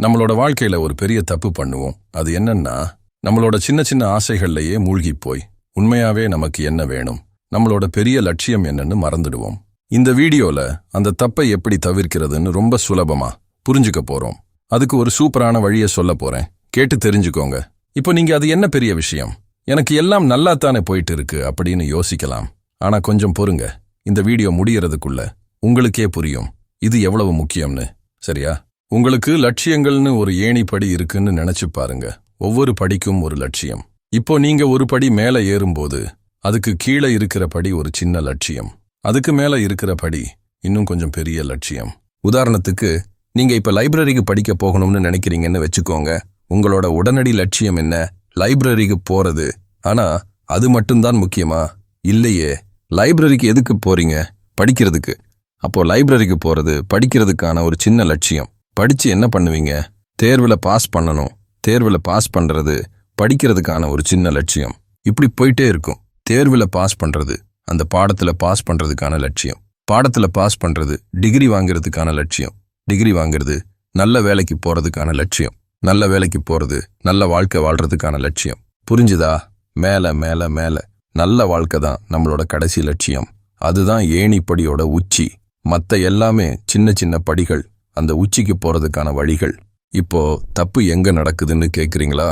நம்மளோட வாழ்க்கையில ஒரு பெரிய தப்பு பண்ணுவோம். அது என்னன்னா நம்மளோட சின்ன சின்ன ஆசைகள்லயே மூழ்கி போய் உண்மையாவே நமக்கு என்ன வேணும்? நம்மளோட பெரிய லட்சியம் என்னன்னு மறந்துடுவோம். இந்த வீடியோல அந்த தப்பை எப்படி தவிர்க்கிறதுன்னு ரொம்ப சுலபமா புரிஞ்சுக்க போறோம். அதுக்கு ஒரு சூப்பரான வழியை சொல்ல போறேன். கேட்டு தெரிஞ்சுக்கோங்க. இப்போ நீங்க அது என்ன பெரிய விஷயம்? எனக்கு எல்லாம் நல்லாத்தானே போயிட்டு இருக்கு அப்படின்னு யோசிக்கலாம். ஆனா கொஞ்சம் பொறுங்க. இந்த வீடியோ முடியறதுக்குள்ள உங்களுக்கே புரியும். இது எவ்வளவு முக்கியம்னு. சரியா? உங்களுக்கு லட்சியங்கள்னு ஒரு ஏணிப்படி இருக்குன்னு நினைச்சு பாருங்க. ஒவ்வொரு படிக்கும் ஒரு லட்சியம். இப்போ நீங்க ஒரு படி மேல ஏறும்போது அதுக்கு கீழே இருக்கிற படி ஒரு சின்ன லட்சியம். அதுக்கு மேல இருக்கிற படி இன்னும் கொஞ்சம் பெரிய லட்சியம். உதாரணத்துக்கு நீங்க இப்ப லைப்ரரிக்கு படிக்க போகணும்னு நினைக்கிறீங்கன்னு வச்சுக்கோங்க. உங்களோட உடனடி லட்சியம் என்ன? லைப்ரரிக்கு போறது. ஆனா அது மட்டும்தான் முக்கியமா? இல்லையே. லைப்ரரிக்கு எதுக்கு போறீங்க? படிக்கிறதுக்கு. அப்போ லைப்ரரிக்கு போறது படிக்கிறதுக்கான ஒரு சின்ன லட்சியம். படிச்சு என்ன பண்ணுவீங்க? தேர்வில் பாஸ் பண்ணணும். தேர்வில் பாஸ் பண்றது படிக்கிறதுக்கான ஒரு சின்ன லட்சியம். இப்படி போயிட்டே இருக்கும். தேர்வில் பாஸ் பண்றது அந்த பாடத்துல பாஸ் பண்றதுக்கான லட்சியம். பாடத்துல பாஸ் பண்றது டிகிரி வாங்குறதுக்கான லட்சியம். டிகிரி வாங்குறது நல்ல வேலைக்கு போறதுக்கான லட்சியம். நல்ல வேலைக்கு போறது நல்ல வாழ்க்கை வாழ்றதுக்கான லட்சியம். புரிஞ்சுதா? மேலே மேலே மேல. நல்ல வாழ்க்கை தான் நம்மளோட கடைசி லட்சியம். அதுதான் ஏணிப்படியோட உச்சி. மற்ற எல்லாமே சின்ன சின்ன படிகள். அந்த உச்சிக்கு போறதுக்கான வழிகள். இப்போ தப்பு எங்கே நடக்குதுன்னு கேட்குறீங்களா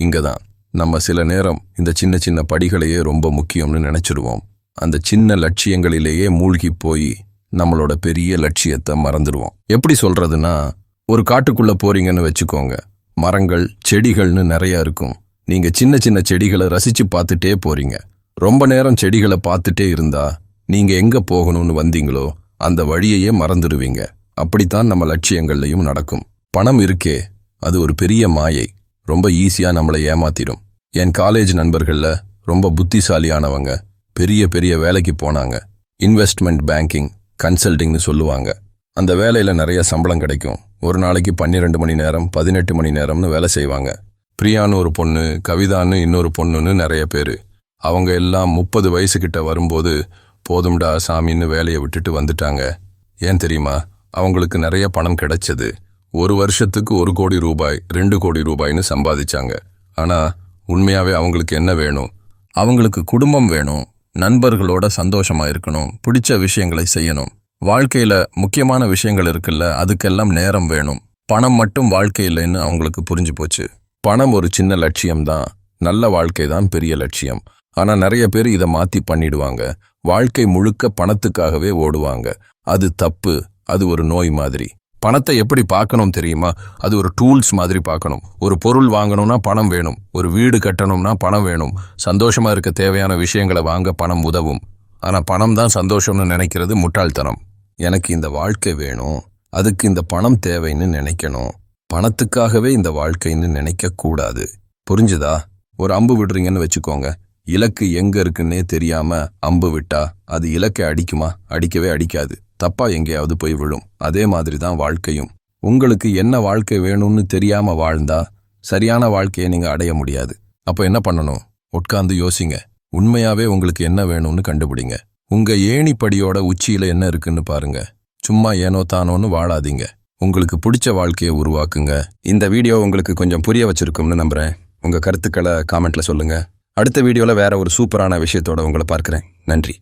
இங்கே தான் நம்ம சில நேரம் இந்த சின்ன சின்ன படிகளையே ரொம்ப முக்கியம்னு நினச்சிடுவோம் அந்த சின்ன லட்சியங்களிலேயே மூழ்கி போய் நம்மளோட பெரிய லட்சியத்தை மறந்துடுவோம் எப்படி சொல்றதுன்னா ஒரு காட்டுக்குள்ளே போறீங்கன்னு வச்சுக்கோங்க. மரங்கள் செடிகள்னு நிறையா இருக்கும். நீங்கள் சின்ன சின்ன செடிகளை ரசிச்சு பார்த்துட்டே போறீங்க. ரொம்ப நேரம் செடிகளை பார்த்துட்டே இருந்தா நீங்கள் எங்கே போகணும்னு வந்தீங்களோ அந்த வழியையே மறந்துடுவீங்க அப்படித்தான் நம்ம லட்சியங்கள்லையும் நடக்கும். பணம் இருக்கே அது ஒரு பெரிய மாயை. ரொம்ப ஈஸியாக நம்மளை ஏமாத்திடும். என் காலேஜ் நண்பர்களில் ரொம்ப புத்திசாலியானவங்க. பெரிய பெரிய வேலைக்கு போனாங்க. இன்வெஸ்ட்மெண்ட் பேங்கிங் கன்சல்டிங்னு சொல்லுவாங்க. அந்த வேலையில் நிறைய சம்பளம் கிடைக்கும். ஒரு நாளைக்கு பன்னிரெண்டு மணி நேரம் பதினெட்டு மணி நேரம்னு வேலை செய்வாங்க. பிரியான்னு ஒரு பொண்ணு கவிதான்னு இன்னொரு பொண்ணுன்னு நிறைய பேர். அவங்க எல்லாம் முப்பது வயசுக்கிட்ட வரும்போது போதும்டா சாமின்னு வேலையை விட்டுட்டு வந்துட்டாங்க. ஏன் தெரியுமா? அவங்களுக்கு நிறைய பணம் கிடைச்சது. ஒரு வருஷத்துக்கு ஒரு கோடி ரூபாய் ரெண்டு கோடி ரூபாய்னு சம்பாதிச்சாங்க. ஆனா உண்மையாவே அவங்களுக்கு என்ன வேணும்? அவங்களுக்கு குடும்பம் வேணும். நண்பர்களோட சந்தோஷமா இருக்கணும். பிடிச்ச விஷயங்களை செய்யணும். வாழ்க்கையில முக்கியமான விஷயங்கள் இருக்குல்ல அதுக்கெல்லாம் நேரம் வேணும். பணம் மட்டும் வாழ்க்கை இல்லைன்னு அவங்களுக்கு புரிஞ்சு போச்சு. பணம் ஒரு சின்ன லட்சியம்தான் நல்ல வாழ்க்கை தான் பெரிய லட்சியம். ஆனா நிறைய பேர் இதை மாத்தி பண்ணிடுவாங்க. வாழ்க்கை முழுக்க பணத்துக்காகவே ஓடுவாங்க. அது தப்பு. அது ஒரு நோய் மாதிரி. பணத்தை எப்படி பார்க்கணும் தெரியுமா? அது ஒரு டூல்ஸ் மாதிரி பார்க்கணும். ஒரு பொருள் வாங்கணும்னா பணம் வேணும். ஒரு வீடு கட்டணும்னா பணம் வேணும். சந்தோஷமா இருக்க தேவையான விஷயங்களை வாங்க பணம் உதவும். ஆனா பணம் தான் சந்தோஷம்னு நினைக்கிறது முட்டாள்தனம். எனக்கு இந்த வாழ்க்கை வேணும். அதுக்கு இந்த பணம் தேவைன்னு நினைக்கணும். பணத்துக்காகவே இந்த வாழ்க்கைன்னு நினைக்க கூடாது. புரிஞ்சுதா? ஒரு அம்பு விடுறீங்கன்னு வச்சுக்கோங்க. இலக்கு எங்க இருக்குன்னே தெரியாம அம்பு விட்டா அது இலக்கை அடிக்குமா? அடிக்கவே அடிக்காது. தப்பா எங்கேயாவது போய் விழும். அதே மாதிரி தான் வாழ்க்கையும். உங்களுக்கு என்ன வாழ்க்கை வேணும்னு தெரியாம வாழ்ந்தா சரியான வாழ்க்கையை நீங்க அடைய முடியாது. அப்போ என்ன பண்ணணும்? உட்கார்ந்து யோசிங்க. உண்மையாவே உங்களுக்கு என்ன வேணும்னு கண்டுபிடிங்க. உங்க ஏணிப்படியோட உச்சியில என்ன இருக்குன்னு பாருங்க. சும்மா ஏனோ தானோன்னு வாழாதீங்க. உங்களுக்கு பிடிச்ச வாழ்க்கையை உருவாக்குங்க. இந்த வீடியோ உங்களுக்கு கொஞ்சம் புரிய வச்சிருக்கும்னு நம்புறேன். உங்க கருத்துக்களை காமெண்ட்ல சொல்லுங்க. அடுத்த வீடியோல வேற ஒரு சூப்பரான விஷயத்தோட உங்களை பார்க்குறேன். நன்றி.